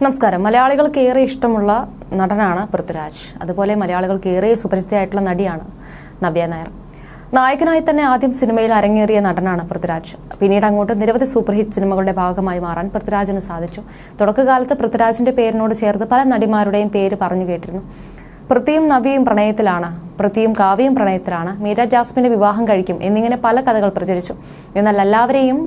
നമസ്കാരം. മലയാളികൾക്ക് ഏറെ ഇഷ്ടമുള്ള നടനാണ് പൃഥ്വിരാജ്. അതുപോലെ മലയാളികൾക്ക് ഏറെ സുപരിചിതയായിട്ടുള്ള നടിയാണ് നവ്യ നായർ. നായകനായി തന്നെ ആദ്യം സിനിമയിൽ അരങ്ങേറിയ നടനാണ് പൃഥ്വിരാജ്. പിന്നീട് അങ്ങോട്ട് നിരവധി സൂപ്പർ ഹിറ്റ് സിനിമകളുടെ ഭാഗമായി മാറാൻ പൃഥ്വിരാജിന് സാധിച്ചു. തുടക്കകാലത്ത് പൃഥ്വിരാജിന്റെ പേരിനോട് ചേർത്ത് പല നടിമാരുടെയും പേര് പറഞ്ഞു കേട്ടിരുന്നു. പൃഥ്വിയും നവിയും പ്രണയത്തിലാണ് പൃഥ്വിയും കാവ്യയും പ്രണയത്തിലാണ്. മീര ജാസ്മിന്റെ വിവാഹം കഴിക്കും എന്നിങ്ങനെ പല കഥകൾ പ്രചരിച്ചു. എന്നാൽ എല്ലാവരെയും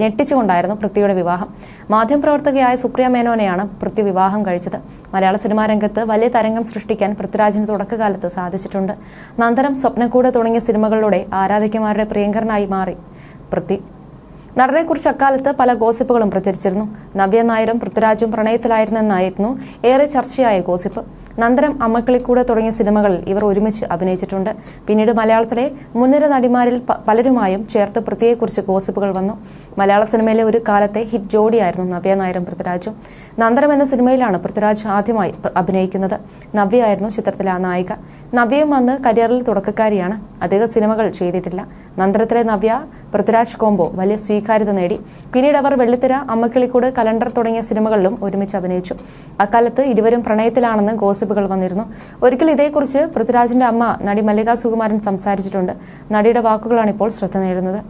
ഞെട്ടിച്ചുകൊണ്ടായിരുന്നു പൃഥ്വിയുടെ വിവാഹം. മാധ്യമപ്രവർത്തകയായ സുപ്രിയ മേനോനെയാണ് പൃഥ്വി വിവാഹം കഴിച്ചത്. മലയാള സിനിമാ രംഗത്ത് വലിയ തരംഗം സൃഷ്ടിക്കാൻ പൃഥ്വിരാജിന് തുടക്കകാലത്ത് സാധിച്ചിട്ടുണ്ട്. നന്ദനം സ്വപ്നക്കൂട് തുടങ്ങിയ സിനിമകളിലൂടെ ആരാധകന്മാരുടെ പ്രിയങ്കരനായി മാറി പൃഥ്വി. നടനെക്കുറിച്ച് അക്കാലത്ത് പല ഗോസിപ്പുകളും പ്രചരിച്ചിരുന്നു. നവ്യ നായരും പൃഥ്വിരാജും പ്രണയത്തിലായിരുന്നെന്നായിരുന്നു ഏറെ ചർച്ചയായ ഗോസിപ്പ്. നന്ദനം അമ്മക്കളിക്കൂടെ തുടങ്ങിയ സിനിമകളിൽ ഇവർ ഒരുമിച്ച് അഭിനയിച്ചിട്ടുണ്ട്. പിന്നീട് മലയാളത്തിലെ മുൻനിര നടിമാരിൽ പലരുമായും ചേർത്ത് പൃഥ്വിയെക്കുറിച്ച് ഗോസിപ്പുകൾ വന്നു. മലയാള സിനിമയിലെ ഒരു കാലത്തെ ഹിറ്റ് ജോഡിയായിരുന്നു നവ്യ നായരും പൃഥ്വിരാജും. നന്ദരം എന്ന സിനിമയിലാണ് പൃഥ്വിരാജ് ആദ്യമായി അഭിനയിക്കുന്നത്. നവ്യ ആയിരുന്നു ചിത്രത്തിലെ ആ നായിക. നവ്യയും അന്ന് കരിയറിൽ തുടക്കക്കാരിയാണ്. അധിക സിനിമകൾ ചെയ്തിട്ടില്ല. നന്ദരത്തിലെ നവ്യ പൃഥ്വിരാജ് കോംബോ വലിയ സ്വീകാര്യത നേടി. പിന്നീട് അവർ വെള്ളിത്തിര അമ്മക്കിളിക്കൂട് കലണ്ടർ തുടങ്ങിയ സിനിമകളിലും ഒരുമിച്ച് അഭിനയിച്ചു. അക്കാലത്ത് ഇരുവരും പ്രണയത്തിലാണെന്ന് ഗോസിപ്പുകൾ വന്നിരുന്നു. ഒരിക്കൽ ഇതേക്കുറിച്ച് പൃഥ്വിരാജിന്റെ അമ്മ നടി മല്ലിക സുകുമാരൻ സംസാരിച്ചിട്ടുണ്ട്. നടിയുടെ വാക്കുകളാണ് ഇപ്പോൾ ശ്രദ്ധ നേടുന്നത്.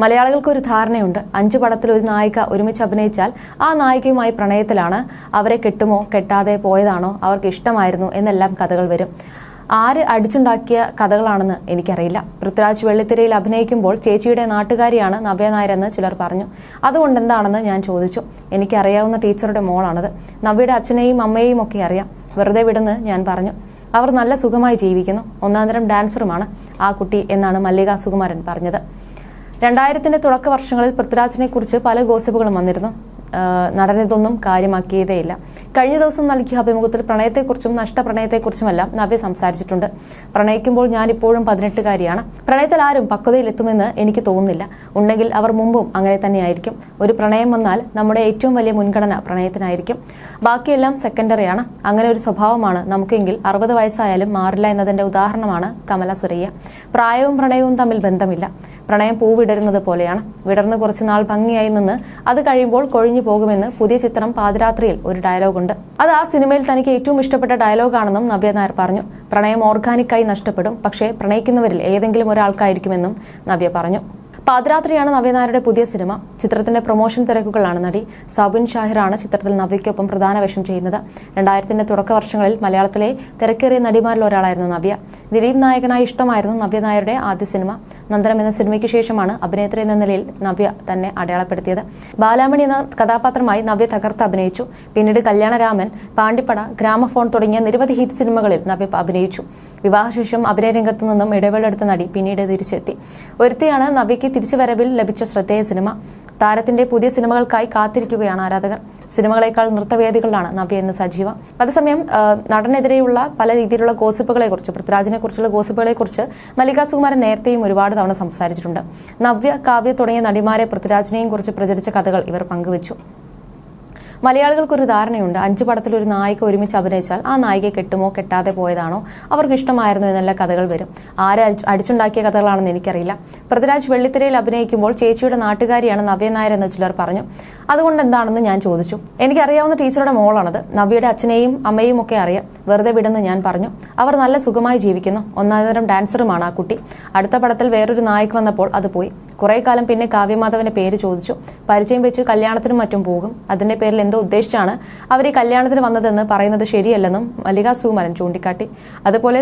മലയാളികൾക്ക് ഒരു ധാരണയുണ്ട്. അഞ്ചു പടത്തിൽ ഒരു നായിക ഒരുമിച്ച് അഭിനയിച്ചാൽ ആ നായികയുമായി പ്രണയത്തിലാണ് അവരെ കെട്ടുമോ കെട്ടാതെ പോയതാണോ അവർക്ക് ഇഷ്ടമായിരുന്നു എന്നെല്ലാം കഥകൾ വരും. ആര് അടിച്ചുണ്ടാക്കിയ കഥകളാണെന്ന് എനിക്കറിയില്ല. പൃഥ്വിരാജ് വെള്ളിത്തിരയിൽ അഭിനയിക്കുമ്പോൾ ചേച്ചിയുടെ നാട്ടുകാരിയാണ് നവ്യ നായരെന്ന് ചിലർ പറഞ്ഞു. അതുകൊണ്ട് എന്താണെന്ന് ഞാൻ ചോദിച്ചു. എനിക്കറിയാവുന്ന ടീച്ചറുടെ മോളാണത്. നവ്യയുടെ അച്ഛനെയും അമ്മയെയും ഒക്കെ അറിയാം. വെറുതെ വിടുന്ന് ഞാൻ പറഞ്ഞു. അവർ നല്ല സുഖമായി ജീവിക്കുന്നു. ഒന്നാം തരം ഡാൻസറുമാണ് ആ കുട്ടി എന്നാണ് മല്ലിക സുകുമാരൻ പറഞ്ഞത്. രണ്ടായിരത്തിന്റെ തുടക്ക വർഷങ്ങളിൽ പൃഥ്വിരാജിനെ കുറിച്ച് പല ഗോസിപ്പുകളും വന്നിരുന്നു. നടനിതൊന്നും കാര്യമാക്കിയതേയില്ല. കഴിഞ്ഞ ദിവസം നൽകിയ അഭിമുഖത്തിൽ പ്രണയത്തെക്കുറിച്ചും നഷ്ടപ്രണയത്തെക്കുറിച്ചുമെല്ലാം നവ്യ സംസാരിച്ചിട്ടുണ്ട്. പ്രണയിക്കുമ്പോൾ ഞാനിപ്പോഴും പതിനെട്ടുകാരിയാണ്. പ്രണയത്തിൽ ആരും പക്വതയിലെത്തുമെന്ന് എനിക്ക് തോന്നുന്നില്ല. ഉണ്ടെങ്കിൽ അവർ മുമ്പും അങ്ങനെ തന്നെയായിരിക്കും. ഒരു പ്രണയം വന്നാൽ നമ്മുടെ ഏറ്റവും വലിയ മുൻഗണന പ്രണയത്തിനായിരിക്കും. ബാക്കിയെല്ലാം സെക്കൻഡറിയാണ്. അങ്ങനെ ഒരു സ്വഭാവമാണ് നമുക്കെങ്കിൽ അറുപത് വയസ്സായാലും മാറില്ല എന്നതിന്റെ ഉദാഹരണമാണ് കമല സുരയ്യ. പ്രായവും പ്രണയവും തമ്മിൽ ബന്ധമില്ല. പ്രണയം പൂവിടരുന്നത് പോലെയാണ്. വിടർന്ന് കുറച്ചുനാൾ ഭംഗിയായി നിന്ന് അത് കഴിയുമ്പോൾ കൊഴിഞ്ഞു പോകുമെന്ന് പുതിയ ചിത്രം പാതിരാത്രിയിൽ ഒരു ഡയലോഗുണ്ട് അത് ആ സിനിമയിൽ തനിക്ക് ഏറ്റവും ഇഷ്ടപ്പെട്ട ഡയലോഗാണെന്നും നവ്യ നായർ പറഞ്ഞു. പ്രണയം ഓർഗാനിക്കായി നഷ്ടപ്പെടും പക്ഷേ പ്രണയിക്കുന്നവരിൽ ഏതെങ്കിലും ഒരാൾക്കായിരിക്കുമെന്നും നവ്യ പറഞ്ഞു. പാതിരാത്രിയാണ് നവ്യനായരുടെ പുതിയ സിനിമ. ചിത്രത്തിന്റെ പ്രൊമോഷൻ തിരക്കുകളാണ് നടി സബിൻ ഷാഹിറാണ് ചിത്രത്തിൽ നവ്യയ്ക്കൊപ്പം പ്രധാന വേഷം ചെയ്യുന്നത്. രണ്ടായിരത്തിന്റെ തുടക്ക വർഷങ്ങളിൽ മലയാളത്തിലെ തിരക്കേറിയ നടിമാരിൽ ഒരാളായിരുന്നു നവ്യ. ദിലീപ് നായകനായി ഇഷ്ടമായിരുന്നു നവ്യ നായരുടെ ആദ്യ സിനിമ. നന്ദനം എന്ന സിനിമയ്ക്ക് ശേഷമാണ് അഭിനേത്രി എന്ന നിലയിൽ നവ്യ തന്നെ അടയാളപ്പെടുത്തിയത്. ബാലാമണി എന്ന കഥാപാത്രമായി നവ്യ തകർത്ത് അഭിനയിച്ചു. പിന്നീട് കല്യാണരാമൻ പാണ്ടിപ്പട ഗ്രാമഫോൺ തുടങ്ങിയ നിരവധി ഹിറ്റ് സിനിമകളിൽ നവ്യ അഭിനയിച്ചു. വിവാഹശേഷം അഭിനയ രംഗത്തു നിന്നും ഇടവേളെടുത്ത നടി പിന്നീട് തിരിച്ചെത്തി. ഒരുത്തിയാണ് നവ്യയ്ക്ക് തിരിച്ചുവരവിൽ ലഭിച്ച ശ്രദ്ധേയ സിനിമ. താരത്തിന്റെ പുതിയ സിനിമകൾക്കായി കാത്തിരിക്കുകയാണ് ആരാധകർ. സിനിമകളെക്കാൾ നൃത്തവേദികളിലാണ് നവ്യ എന്ന് സജീവ. അതേസമയം നടനെതിരെയുള്ള പല രീതിയിലുള്ള ഗോസിപ്പുകളെ കുറിച്ച് പൃഥ്വിരാജിനെ കുറിച്ചുള്ള ഗോസിപ്പുകളെ കുറിച്ച് മല്ലിക സുകുമാരൻ നേരത്തെയും ഒരുപാട് തവണ സംസാരിച്ചിട്ടുണ്ട്. നവ്യ കാവ്യ തുടങ്ങിയ നടിമാരെ പൃഥ്വിരാജിനെയും കുറിച്ച് പ്രചരിച്ച കഥകൾ ഇവർ പങ്കുവച്ചു. മലയാളികൾക്കൊരു ധാരണയുണ്ട്. അഞ്ച് പടത്തിൽ ഒരു നായിക ഒരുമിച്ച് അഭിനയിച്ചാൽ ആ നായികയെ കെട്ടുമോ കെട്ടാതെ പോയതാണോ? അവർക്ക് ഇഷ്ടമായിരുന്നു എന്നുള്ള കഥകൾ വരും. ആരെ അടിച്ച് അടിച്ചുണ്ടാക്കിയ കഥകളാണെന്ന് എനിക്കറിയില്ല. പൃഥ്വിരാജ് വെള്ളിത്തിരയിൽ അഭിനയിക്കുമ്പോൾ ചേച്ചിയുടെ നാട്ടുകാരിയാണ് നവ്യ നായർ എന്ന് ചിലർ പറഞ്ഞു. അതുകൊണ്ട് എന്താണെന്ന് ഞാൻ ചോദിച്ചു. എനിക്കറിയാവുന്ന ടീച്ചറുടെ മോളാണത്. നവ്യയുടെ അച്ഛനെയും അമ്മയും ഒക്കെ അറിയാം. വെറുതെ വിടുന്ന് ഞാൻ പറഞ്ഞു. അവർ നല്ല സുഖമായി ജീവിക്കുന്നു. ഒന്നാം ഡാൻസറുമാണ് ആ കുട്ടി. അടുത്ത പടത്തിൽ വേറൊരു നായിക്ക് വന്നപ്പോൾ അത് പോയി. കുറേ കാലം പിന്നെ കാവ്യമാധവന്റെ പേര് ചോദിച്ചു. പരിചയം വെച്ച് കല്യാണത്തിനും മറ്റും പോകും. അതിന്റെ പേരിൽ എന്തോ ഉദ്ദേശിച്ചാണ് അവർ ഈ കല്യാണത്തിന് വന്നതെന്ന് പറയുന്നത് ശരിയല്ലെന്നും മല്ലിക സുകുമാരൻ ചൂണ്ടിക്കാട്ടി. അതുപോലെ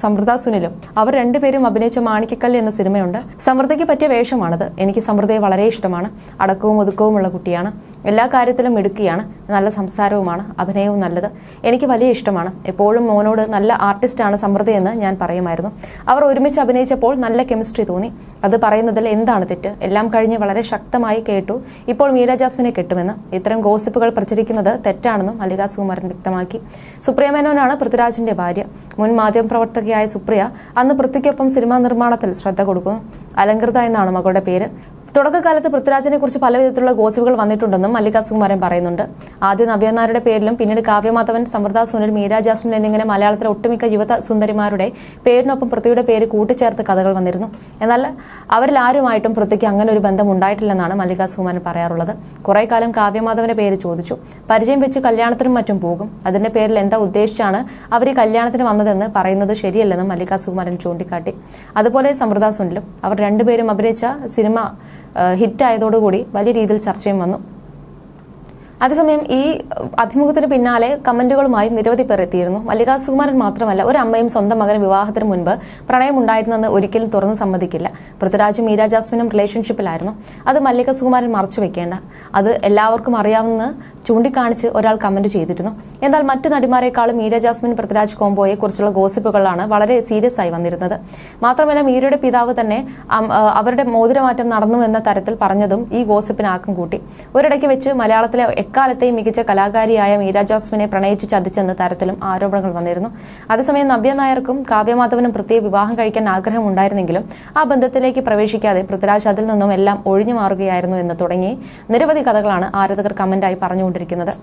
സമൃദ്ധ സുനിലും. അവർ രണ്ടുപേരും അഭിനയിച്ച മാണിക്കക്കല്ല് എന്ന സിനിമയുണ്ട്. സമൃദ്ധയ്ക്ക് പറ്റിയ വേഷമാണത്. എനിക്ക് സമൃദ്ധയെ വളരെ ഇഷ്ടമാണ്. അടക്കവും ഒതുക്കവുമുള്ള കുട്ടിയാണ്. എല്ലാ കാര്യത്തിലും മിടുക്കിയാണ്. നല്ല സംസാരവുമാണ്. അഭിനയവും നല്ലത്. എനിക്ക് വലിയ ഇഷ്ടമാണ്. എപ്പോഴും മോനോട് നല്ല ആർട്ടിസ്റ്റാണ് സമൃദ്ധയെന്ന് ഞാൻ പറയുമായിരുന്നു. അവർ ഒരുമിച്ച് അഭിനയിച്ചപ്പോൾ നല്ല കെമിസ്ട്രി തോന്നി. അത് പറയുന്നതിൽ എന്താണ് തെറ്റ്? എല്ലാം കഴിഞ്ഞ് വളരെ ശക്തമായി കേട്ടു. ഇപ്പോൾ മീര ജാസ്മിനെ കെട്ടുമെന്ന്. ഇത്തരം ഗോസിപ്പുകൾ പ്രചരിക്കുന്നത് തെറ്റാണെന്നും മല്ലിക സുകുമാരൻ വ്യക്തമാക്കി. സുപ്രിയ മേനോനാണ് പൃഥ്വിരാജിന്റെ ഭാര്യ. മുൻ മാധ്യമപ്രവർത്തകയായ സുപ്രിയ അന്ന് പൃഥ്വിക്കൊപ്പം സിനിമാ നിർമ്മാണത്തിൽ ശ്രദ്ധ കൊടുക്കുന്നു. അലങ്കൃത എന്നാണ് മകളുടെ പേര്. തുടക്കകാലത്ത് പൃഥ്വിരാജിനെ കുറിച്ച് പല വിധത്തിലുള്ള ഗോസിപ്പുകൾ വന്നിട്ടുണ്ടെന്നും മല്ലിക സുകുമാരൻ പറയുന്നുണ്ട്. ആദ്യം നവ്യനാരുടെ പേരിലും പിന്നീട് കാവ്യമാധവൻ സമൃദ്ധ സുനിൽ മീര ജാസ്മിൻ എന്നിങ്ങനെ മലയാളത്തിലെ ഒട്ടുമിക്ക യുവത സുന്ദരിമാരുടെ പേരിനൊപ്പം പൃഥ്വിയുടെ പേര് കൂട്ടിച്ചേർത്ത് കഥകൾ വന്നിരുന്നു. എന്നാൽ അവരിൽ ആരുമായിട്ടും പൃഥ്വിക്ക് അങ്ങനെ ഒരു ബന്ധം ഉണ്ടായിട്ടില്ലെന്നാണ് മല്ലിക സുകുമാരൻ പറയാറുള്ളത്. കുറെ കാലം കാവ്യമാധവന്റെ പേര് ചോദിച്ചു. പരിചയം വെച്ച് കല്യാണത്തിനും മറ്റും പോകും. അതിന്റെ പേരിൽ എന്താ ഉദ്ദേശിച്ചാണ് അവർ ഈ കല്യാണത്തിന് വന്നതെന്ന് പറയുന്നത് ശരിയല്ലെന്നും മല്ലിക സുകുമാരൻ ചൂണ്ടിക്കാട്ടി. അതുപോലെ സമൃദ്ധ സുനിലും അവർ രണ്ടുപേരും അഭിനയിച്ച സിനിമ ഹിറ്റായതോടുകൂടി വലിയ രീതിയിൽ ചർച്ചയും വന്നു. അതേസമയം ഈ അഭിമുഖത്തിന് പിന്നാലെ കമന്റുകളുമായി നിരവധി പേർ എത്തിയിരുന്നു. മല്ലിക സുകുമാരൻ മാത്രമല്ല ഒരു അമ്മയും സ്വന്തം മകന് വിവാഹത്തിന് മുൻപ് പ്രണയമുണ്ടായിരുന്നെന്ന് ഒരിക്കലും തുറന്ന് സമ്മതിക്കില്ല. പൃഥ്വിരാജും മീര ജാസ്മിനും റിലേഷൻഷിപ്പിലായിരുന്നു അത് മല്ലിക സുകുമാരൻ മറച്ചു വെക്കേണ്ട. അത് എല്ലാവർക്കും അറിയാവുന്ന ചൂണ്ടിക്കാണിച്ച് ഒരാൾ കമന്റ് ചെയ്തിരുന്നു. എന്നാൽ മറ്റു നടിമാരെക്കാളും മീര ജാസ്മിൻ പൃഥ്വിരാജ് കോംബോയെ കുറിച്ചുള്ള ഗോസിപ്പുകളാണ് വളരെ സീരിയസ് ആയി വന്നിരുന്നത്. മാത്രമല്ല മീരയുടെ പിതാവ് തന്നെ അവരുടെ മോതിരമാറ്റം നടന്നു എന്ന തരത്തിൽ പറഞ്ഞതും ഈ ഗോസിപ്പിന് ആക്കം കൂട്ടി. ഒരിടയ്ക്ക് വെച്ച് മലയാളത്തിലെ എക്കാലത്തെയും മികച്ച കലാകാരിയായ മീര ജാസ്മിനെ പ്രണയിച്ച് ചതിച്ചെന്ന തരത്തിലും ആരോപണങ്ങൾ വന്നിരുന്നു. അതേസമയം നവ്യ നായർക്കും കാവ്യമാധവനും പ്രത്യേക വിവാഹം കഴിക്കാൻ ആഗ്രഹമുണ്ടായിരുന്നെങ്കിലും ആ ബന്ധത്തിലേക്ക് പ്രവേശിക്കാതെ പൃഥ്വിരാജ് അതിൽ നിന്നും എല്ലാം ഒഴിഞ്ഞു മാറുകയായിരുന്നു എന്ന് തുടങ്ങി നിരവധി കഥകളാണ് ആരാധകർ കമന്റായി പറഞ്ഞുകൊണ്ടിരിക്കുന്നത്.